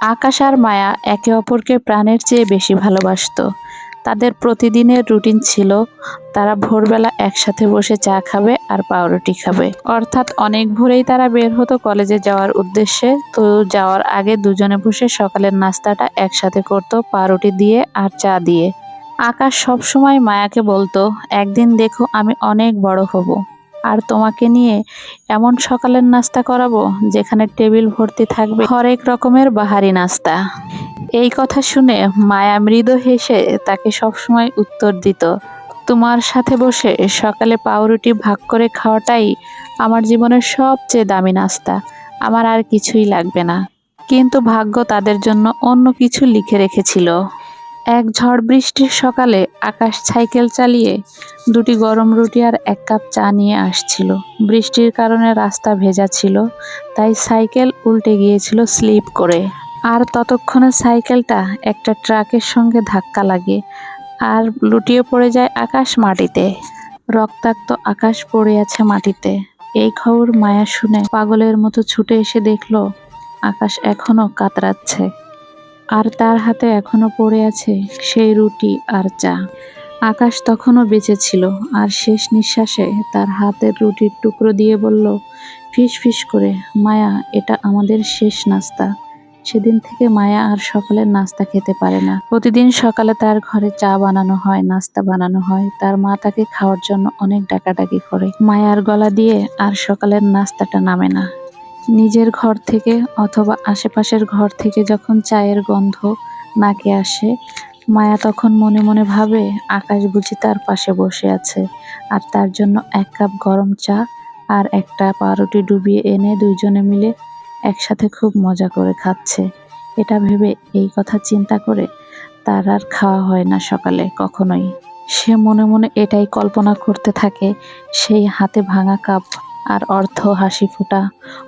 আকাশ আর মায়া একে অপরকে প্রাণের চেয়ে বেশি ভালোবাসতো। তাদের প্রতিদিনের রুটিন ছিল, তারা ভোরবেলা একসাথে বসে চা খাবে আর পাউরুটি খাবে। অর্থাৎ অনেক ভোরেই তারা বের হতো কলেজে যাওয়ার উদ্দেশ্যে। তো যাওয়ার আগে দুজনে বসে সকালের নাস্তাটা একসাথে করতো, পাউরুটি দিয়ে আর চা দিয়ে। আকাশ সবসময় মায়াকে বলতো, একদিন দেখো আমি অনেক বড় হব। আর তোমাকে নিয়ে এমন সকালের নাস্তা করাবো যেখানে টেবিল ভর্তি থাকবে হরেক রকমের বাহারি নাস্তা। এই কথা শুনে মায়া মৃদু হেসে তাকে সবসময় উত্তর দিত, তোমার সাথে বসে সকালে পাউরুটি ভাগ করে খাওয়াটাই আমার জীবনের সবচেয়ে দামি নাস্তা, আমার আর কিছুই লাগবে না। কিন্তু ভাগ্য তাদের জন্য অন্য কিছু লিখে রেখেছিল। এক ঝড় বৃষ্টির সকালে আকাশ সাইকেল চালিয়ে দুটি গরম রুটি আর এক কাপ চা নিয়ে আসছিল। বৃষ্টির কারণে রাস্তা ভেজা ছিল, তাই সাইকেল উল্টে গিয়েছিল স্লিপ করে। আর ততক্ষণে সাইকেলটা একটা ট্রাকের সঙ্গে ধাক্কা লাগে আর লুটিয়ে পড়ে যায় আকাশ মাটিতে। রক্তাক্ত আকাশ পড়ে আছে মাটিতে। এই খবর মায়া শুনে পাগলের মতো ছুটে এসে দেখল, আকাশ এখনও কাতরাচ্ছে। আর তার হাতে এখনও পড়ে আছে সেই রুটি আর চা। আকাশ তখনও বেঁচে ছিল আর শেষ নিঃশ্বাসে তার হাতের রুটির টুকরো দিয়ে বলল, ফিস ফিস করে, মায়া, এটা আমাদের শেষ নাস্তা। সেদিন থেকে মায়া আর সকালের নাস্তা খেতে পারে না। প্রতিদিন সকালে তার ঘরে চা বানানো হয়, নাস্তা বানানো হয়। তার মা তাকে খাওয়ার জন্য অনেক ডাকাডাকি করে। মায়ার গলা দিয়ে আর সকালের নাস্তাটা নামে না। নিজের ঘর থেকে অথবা আশেপাশের ঘর থেকে যখন চায়ের গন্ধ নাকে আসে, মায়া তখন মনে মনে ভাবে আকাশ বুঝি তার পাশে বসে আছে আর তার জন্য এক কাপ গরম চা আর একটা পাউরুটি ডুবিয়ে এনে দুইজনে মিলে একসাথে খুব মজা করে খাচ্ছে। এটা ভেবে এই কথা চিন্তা করে তার আর খাওয়া হয় না সকালে, কখনোই। সে মনে মনে এটাই কল্পনা করতে থাকে, সেই হাতে ভাঙা কাপ আর অর্থ হাসি ফোটা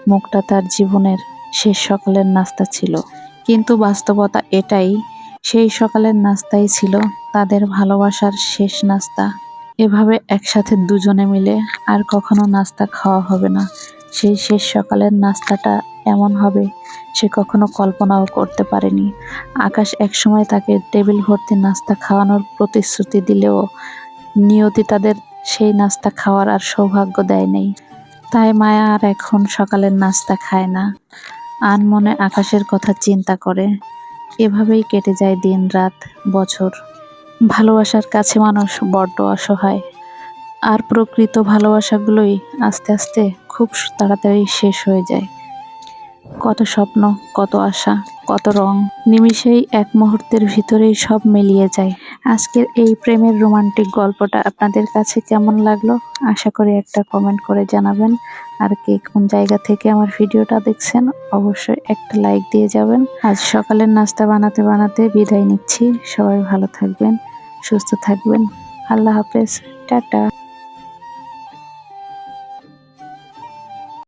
মুখটা তার জীবনের শেষ সকালের নাস্তা ছিল। কিন্তু বাস্তবতা এটাই, সেই সকালের নাস্তাই ছিল তাদের ভালোবাসার শেষ নাস্তা। এভাবে একসাথে দুজনে মিলে আর কখনো নাস্তা খাওয়া হবে না। সেই শেষ সকালের নাস্তাটা এমন হবে সে কখনো কল্পনাও করতে পারেনি। আকাশ একসময় তাকে টেবিল ভর্তি নাস্তা খাওয়ানোর প্রতিশ্রুতি দিলেও নিয়তি তাদের সেই নাস্তা খাওয়ার আর সৌভাগ্য দেয় নেই। তাই মায়া আর এখন সকালের নাস্তা খায় না। আর মনে আকাশের কথা চিন্তা করে। এভাবেই কেটে যায় দিন রাত বছর। ভালোবাসার কাছে মানুষ বড্ড অসহায়। আর প্রকৃত ভালোবাসাগুলোই আস্তে আস্তে খুব তাড়াতাড়ি শেষ হয়ে যায়। কত স্বপ্ন, কত আশা, কত রং, নিমিষেই এক মুহূর্তের ভিতরেই সব মিলিয়ে যায়। আজকের এই প্রেমের রোমান্টিক গল্পটা আপনাদের কাছে কেমন লাগল? আশা করি একটা কমেন্ট করে জানাবেন। আর কে কোন জায়গা থেকে আমার ভিডিওটা দেখছেন, অবশ্যই একটা লাইক দিয়ে যাবেন। আজ সকালের নাস্তা বানাতে বানাতে বিদায় নিচ্ছি। সবাই ভালো থাকবেন, সুস্থ থাকবেন। আল্লাহ হাফেজ, টাটা।